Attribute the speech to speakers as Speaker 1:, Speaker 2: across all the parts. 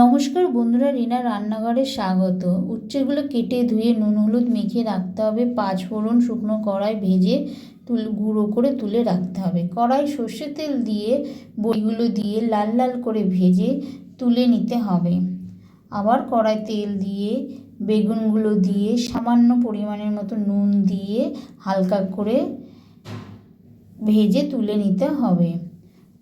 Speaker 1: নমস্কার বন্ধুরা, রিনা রান্নাঘরে স্বাগত। উচ্ছেগুলো কেটে ধুয়ে নুন, হলুদ মেখে রাখতে হবে। পাঁচ ফোড়ন শুকনো কড়াই ভেজে তুল, গুঁড়ো করে তুলে রাখতে হবে। কড়াই সর্ষের তেল দিয়ে বইগুলো দিয়ে লাল লাল করে ভেজে তুলে নিতে হবে। আবার কড়াই তেল দিয়ে, বেগুনগুলো দিয়ে, সামান্য পরিমাণের মতো নুন দিয়ে হালকা করে ভেজে তুলে নিতে হবে।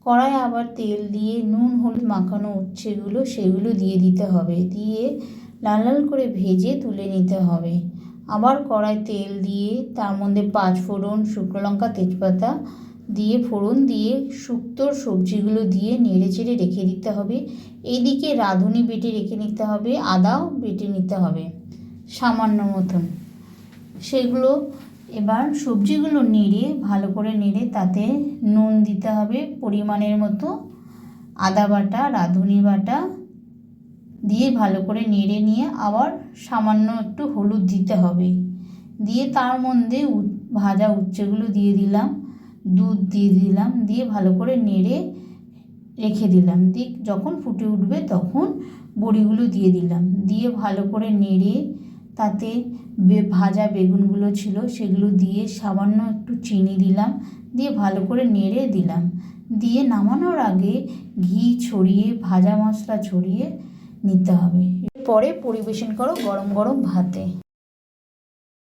Speaker 1: কড়াই আবার তেল দিয়ে নুন, হলুদ মাখানো উচ্ছেগুলো সেগুলো দিয়ে দিতে হবে। দিয়ে লাল লাল করে ভেজে তুলে নিতে হবে। আবার কড়াই তেল দিয়ে তার মধ্যে পাঁচ ফোড়ন শুকনো লঙ্কা, তেজপাতা দিয়ে ফোড়ন দিয়ে শুক্তোর সবজিগুলো দিয়ে নেড়ে চেড়ে রেখে দিতে হবে। এইদিকে রাঁধুনি বেটে রেখে নিতে হবে, আদাও বেটে নিতে হবে, সামান্য মতন। সেগুলো এবার সবজিগুলো নেড়ে, ভালো করে নেড়ে তাতে নুন দিতে হবে, পরিমাণের মতো আদা বাটা, রাঁধুনি বাটা দিয়ে ভালো করে নেড়ে নিয়ে আবার সামান্য একটু হলুদ দিতে হবে। দিয়ে তার মধ্যে ভাজা উচ্ছেগুলো দিয়ে দিলাম, দুধ দিয়ে দিলাম, দিয়ে ভালো করে নেড়ে রেখে দিলাম। দিয়ে যখন ফুটে উঠবে তখন বড়িগুলো দিয়ে দিলাম। দিয়ে ভালো করে নেড়ে তাতে বে- ভাজা বেগুনগুলো ছিল, সেগুলো দিয়ে সামান্য একটু চিনি দিলাম, দিয়ে ভালো করে নেড়ে দিলাম। দিয়ে নামানোর আগে ঘি ছড়িয়ে, ভাজা মশলা ছড়িয়ে নিতে হবে। পরে পরিবেশন করো গরম গরম ভাতে।